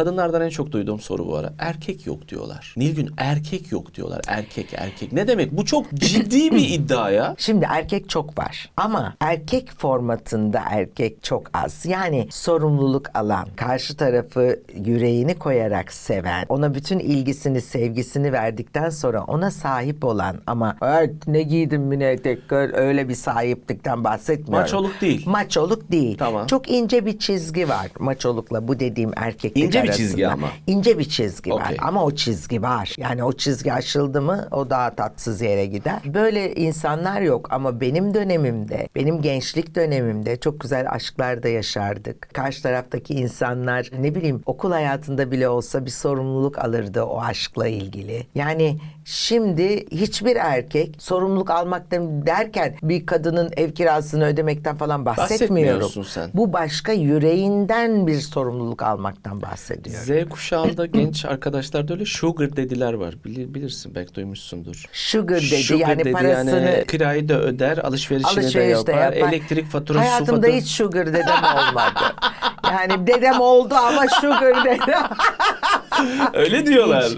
Kadınlardan en çok duyduğum soru bu ara. Erkek yok diyorlar. Nilgün erkek yok diyorlar. Erkek erkek. Ne demek? Bu çok ciddi bir iddia ya. Şimdi erkek çok var ama erkek formatında erkek çok az. Yani sorumluluk alan, karşı tarafı yüreğini koyarak seven, ona bütün ilgisini, sevgisini verdikten sonra ona sahip olan ama evet ne giydim mi ne etek öyle bir sahiplikten bahsetmiyorum. Maçoluk değil. Maçoluk değil. Tamam. Çok ince bir çizgi var maçolukla bu dediğim erkeklik İnce bir arasında. çizgi ama. İnce bir çizgi var ama o çizgi var. Yani o çizgi aşıldı mı o daha tatsız yere gider. Böyle insanlar yok ama benim dönemimde, benim gençlik dönemimde çok güzel aşklar da yaşardık. Karşı taraftaki insanlar ne bileyim okul hayatında bile olsa bir sorumluluk alırdı o aşkla ilgili. Yani şimdi hiçbir erkek sorumluluk almaktan derken bir kadının ev kirasını ödemekten falan bahsetmiyorum. Bahsetmiyorsun sen. Bu başka yüreğinden bir sorumluluk almaktan Z kuşağında genç arkadaşlar da öyle sugar dediler var. Bilir, bilirsin belki duymuşsundur. Sugar dedi Sugar yani dedi parasını yani kirayı da öder, alışverişini de alışveriş de yapar, yapar. elektrik faturası, su Hayatımda faturası. hiç sugar dedem olmadı. yani dedem oldu ama sugar dedem. Öyle diyorlar.